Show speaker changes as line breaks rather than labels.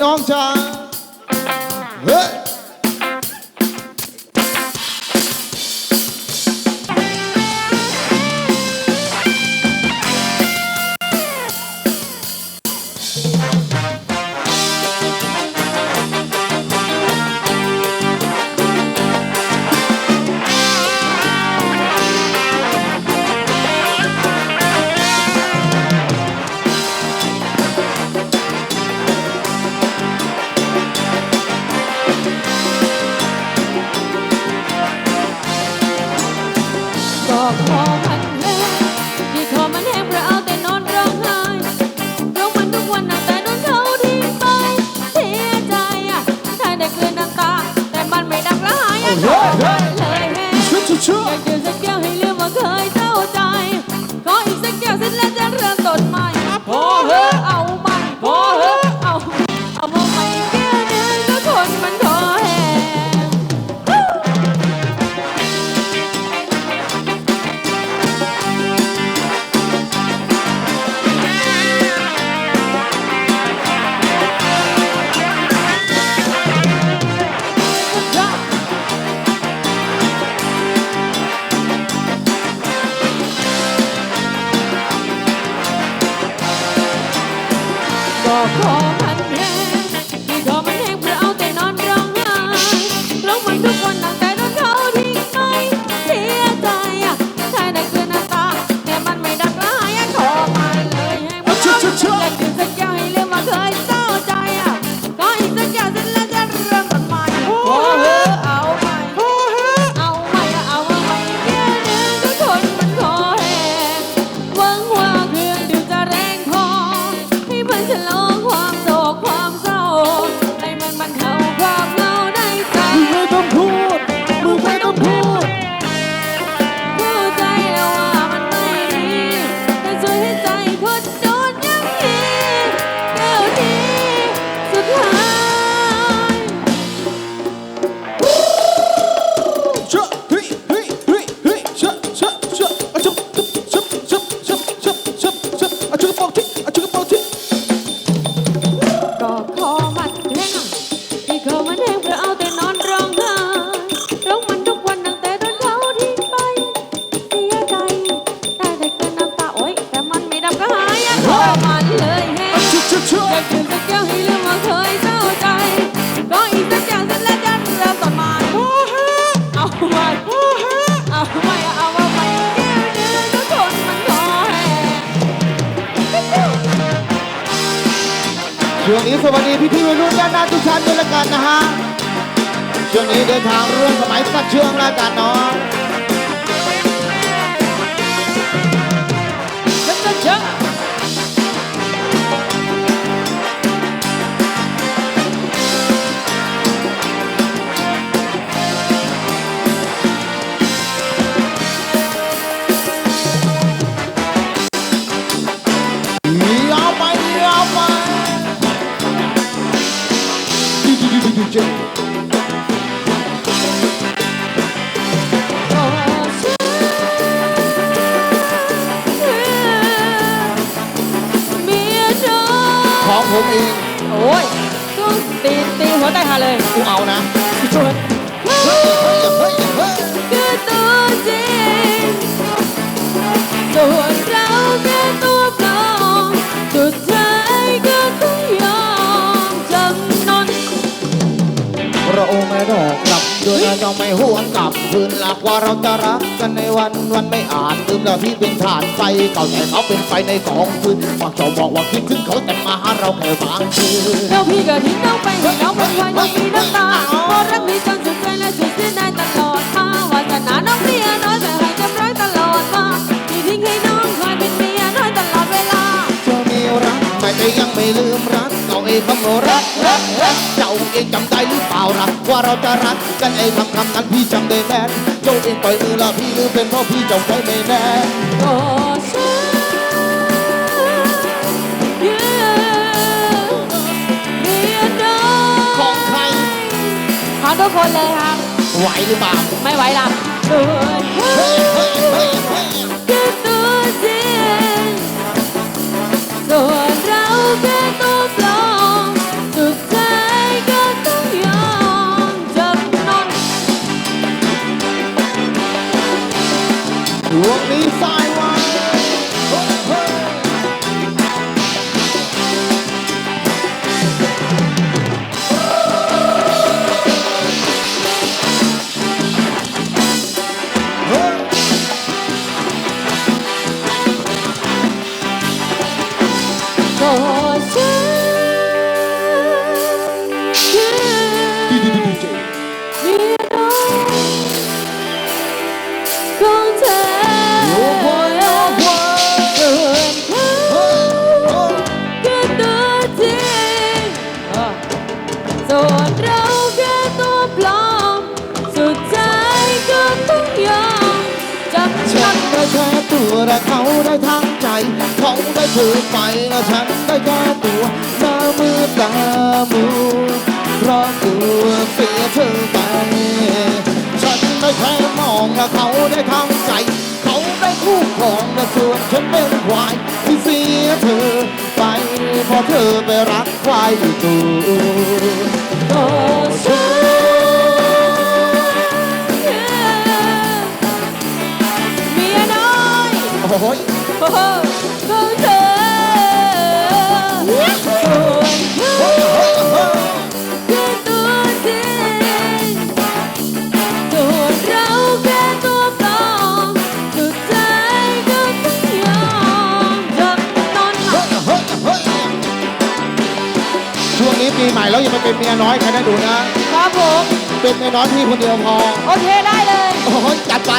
Long
time. Hey. อยากดื่มสักแก้วให้ลืมว่าเคยเศร้าใจก็อีกสักแก้วเสร็จแล้วจะเริ่มต้นใหม่เอาใหม่เอาใหม่เอาใหม่แก้วหนึงทุกคนมันขอแห้งช่วงนี้สวัสดี
พี่พี่วัยรุ่นด้านหน้าทุกท่านด้วยละกันนะฮะช่วงนี้เดินทางร่วมสมัยสักช่วงละกันเนาะ ผมเอง
โอ้ยต้องตีตีหัวใต้หาเลย
กูเอานะ
ก
กลับด้วยนะต้องไม่หวนกลับคืนหลักว่าเราจะรักกันในวันวันไม่อาจลืมแล้วที่เป็นฐานไฟเก่าแต่เขาเป็นไฟในกองฟืนว่าเจ้าบอกว่าคิดถึงเขาแต่มาหาเราแค่บางคืน
แล้วพี่ก็ทิ้งน้องไปให้น้องเป็นควายน้องมีน้ำตาเพราะรักพี่จนสุดใจและสุดสิ้นได้ตลอดมาวาสนาน้องเมียน้อยแต่ให้จำร้อยตลอดมาพี่ทิ้งให้น้องคอยเป็นเมียน้อยตลอดเวลา
เจ้ามีรักแต่แต่ยังไม่ลืมรัก เก่าเองคำว่ารักรักรักเจ้าเองจำได้หรือเปล่ารักว่าเราจะรักกันเองคำคำนั้นพี่จำได้แม่เจ้าเองปล่อยมือละพี่ลืมเป็นเพราะพี่จ้าใจไม่แน่
ก็ฉันยืนเมียน้
ของใคร
ขอทุกคนเลยครับ
ไหวหรือเปล่า
ไม่ไหวละส่วเธ
เฮ้ย
อ
เฮ้ยเฮ้ยเฮ้ย
คือตัวจริงส่วนเราแค่ตัวปลอ และ
เขาได้ทั้งใจ เขาได้เธอไปและฉันได้แค่ตัวหน้ามือตามูเพราะกลัวเสียเธอไปฉันได้แค่มองและเขาได้ทั้งใจ เขาได้คู่ครองและส่วนฉันเป็นควายที่เสียเธอไปเพราะเธอไปรักควายอยู่ตัว
โอ้ฉัน
อย่าไปเป็นเมียน้อยใครได้ดูนะ
ครับผม
เป็นเมียน้อยพี่คนเดียวพอ
โอเคได้เลย
โอ้ยจัดไป